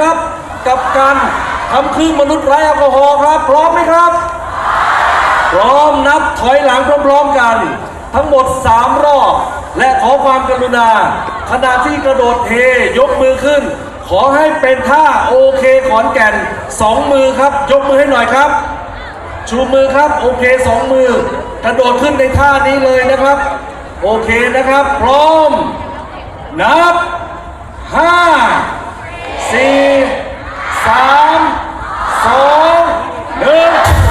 ครับ กับการทำครึ่งมนุษย์ไร้แอลกอฮอล์ครับ พร้อมไหมครับ พร้อมนับถอยหลังพร้อมๆกัน ทั้งหมด 3 รอบ และขอความกรุณา ขณะที่กระโดดเทยกมือขึ้น ขอให้เป็นท่าโอเคขอนแก่นสองมือครับ ยกมือให้หน่อยครับ ชูมือครับโอเคสองมือ กระโดดขึ้นในท่านี้เลยนะครับ โอเคนะครับ พร้อม นับห้า สี่สามสองหนึ่ง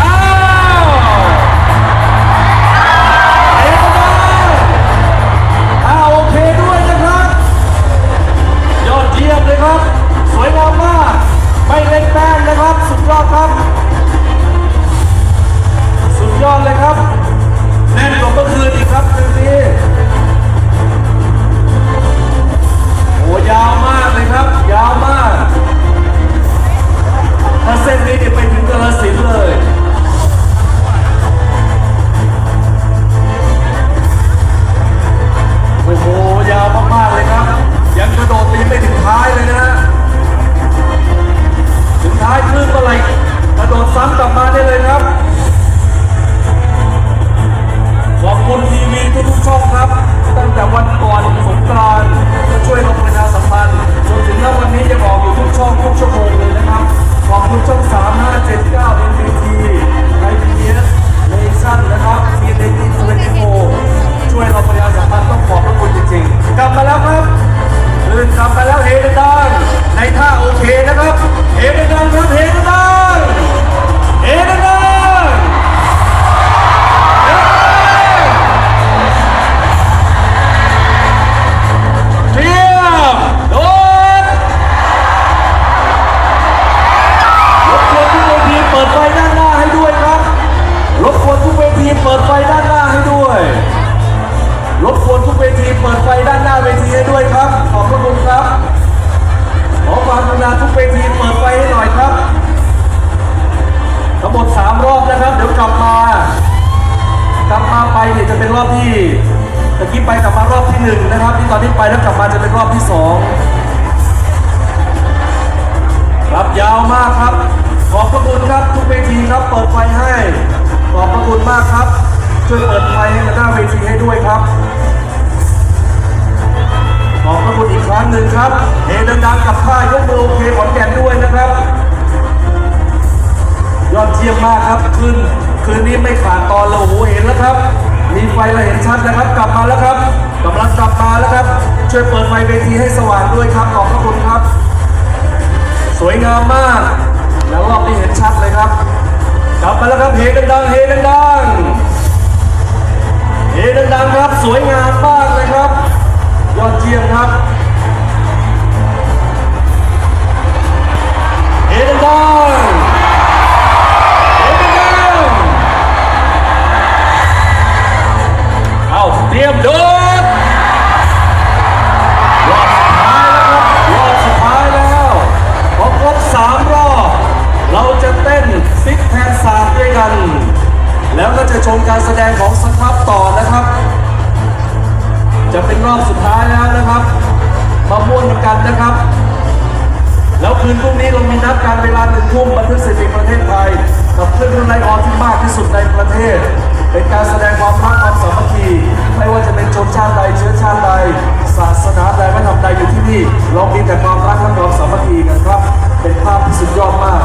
ไปแล้วกลับมาจะเป็นรอบที่สองครับยาวมากครับ ขอบพระคุณครับทุกเวทีครับเปิดไฟให้ ขอบพระคุณมากครับ ช่วยเปิดไฟให้หน้าเวทีให้ด้วยครับ ขอบพระคุณอีกครั้งหนึ่งครับเฮดังๆกับท่ายกมือโอเคขอนแก่นด้วยนะครับ ยอดเยี่ยมมากครับคืนคืนนี้ไม่ขาดตอนเราโอ้โหเห็นแล้วครับ มีไฟเราเห็นชัดนะครับ กลับมาแล้วครับ กำลังกลับมาแล้วครับ ช่วยเปิดไฟเวทีให้สว่างด้วยครับ ขอบพระคุณครับ สวยงามมาก แล้วรอบนี้เห็นชัด จะเป็นรอบสุดท้ายแล้วนะครับมาม่วนกันนะครับ แล้วคืนพรุ่งนี้เรามีนัดการเวลาหนึ่งทุ่มบันทึกสถิติประเทศไทยกับเครื่องรุ่นไลออนที่มากที่สุดในประเทศ เป็นการแสดงความรักความสามัคคี ไม่ว่าจะเป็นชนชาติใดเชื้อชาติใด ศาสนาใดวัฒนธรรมใดอยู่ที่นี่ เรามีแต่ความรักและความสามัคคีกันครับ เป็นภาพที่สุดยอดมาก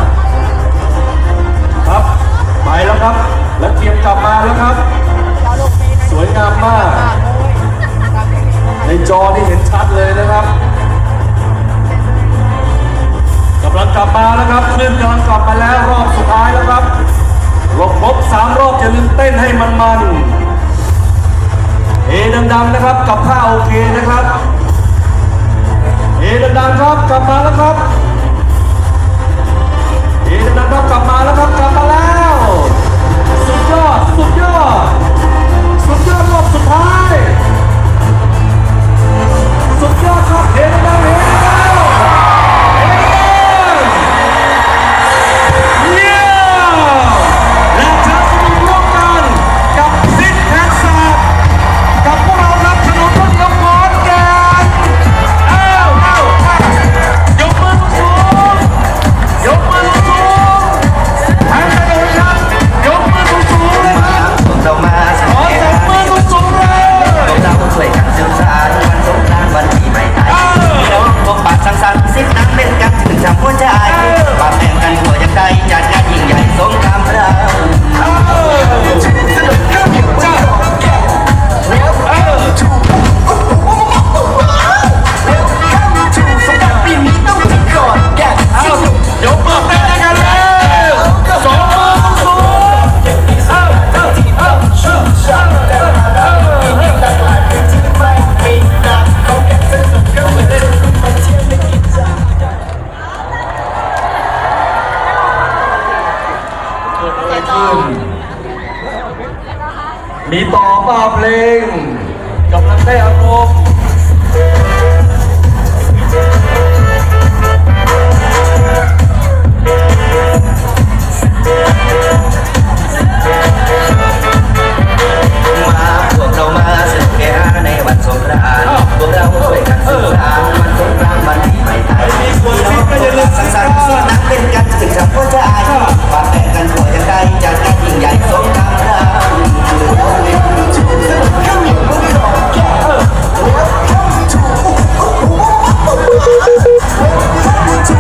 มาแล้วครับคลื่นย้อนกลับมาแล้วรอบสุดท้ายแล้วครับรบครบสามรอบอย่าลืมเต้นให้มันมันเอดังๆนะครับกับท่าโอเคนะครับเอดังๆครับกลับมาแล้วครับ เพลงกำลังได้อารมณ์